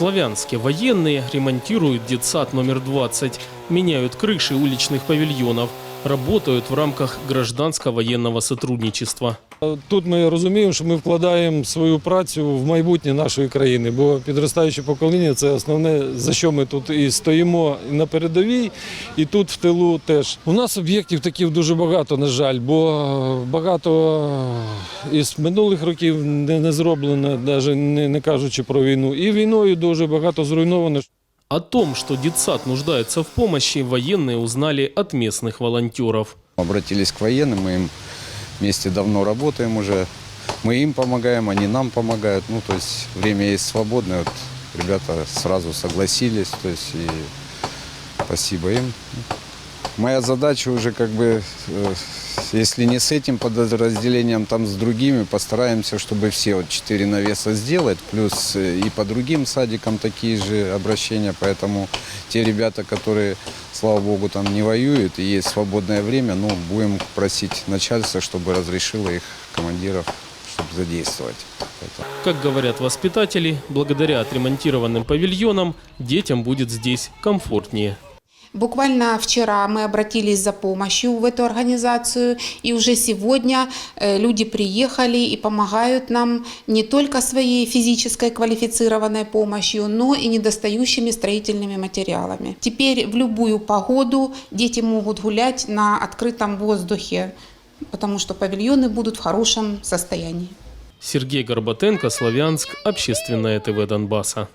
Славянске военные ремонтируют детсад номер 20, меняют крыши уличных павильонов, работают в рамках гражданско-военного сотрудничества. Тут ми розуміємо, що ми вкладаємо свою працю в майбутнє нашої країни, бо підростаюче покоління це основне, за що ми тут і стоїмо на передовій, і тут в тилу теж. У нас об'єктів таких дуже багато, на жаль, бо багато із минулих років не, зроблено, навіть не кажучи про війну. І війною дуже багато зруйновано. О том, что детсад нуждается в помощи, военные узнали от местных волонтеров. Обратились к военным, мы им вместе давно работаем уже. Мы им помогаем, они нам помогают. Ну, то есть время есть свободное. Вот ребята сразу согласились, то есть и спасибо им. Моя задача уже как бы, э, если не с этим подразделением, там с другими, постараемся, чтобы все вот четыре навеса сделать, плюс э, и по другим садикам такие же обращения, поэтому те ребята, которые, слава богу, там не воюют и есть свободное время, ну, будем просить начальство, чтобы разрешило их командиров, чтобы задействовать. Это. Как говорят воспитатели, благодаря отремонтированным павильонам детям будет здесь комфортнее. Буквально вчера мы обратились за помощью в эту организацию, и уже сегодня э, люди приехали и помогают нам не только своей физической квалифицированной помощью, но и недостающими строительными материалами. Теперь в любую погоду дети могут гулять на открытом воздухе, потому что павильоны будут в хорошем состоянии. Сергей Горбатенко, Славянск, Общественное ТВ Донбасса.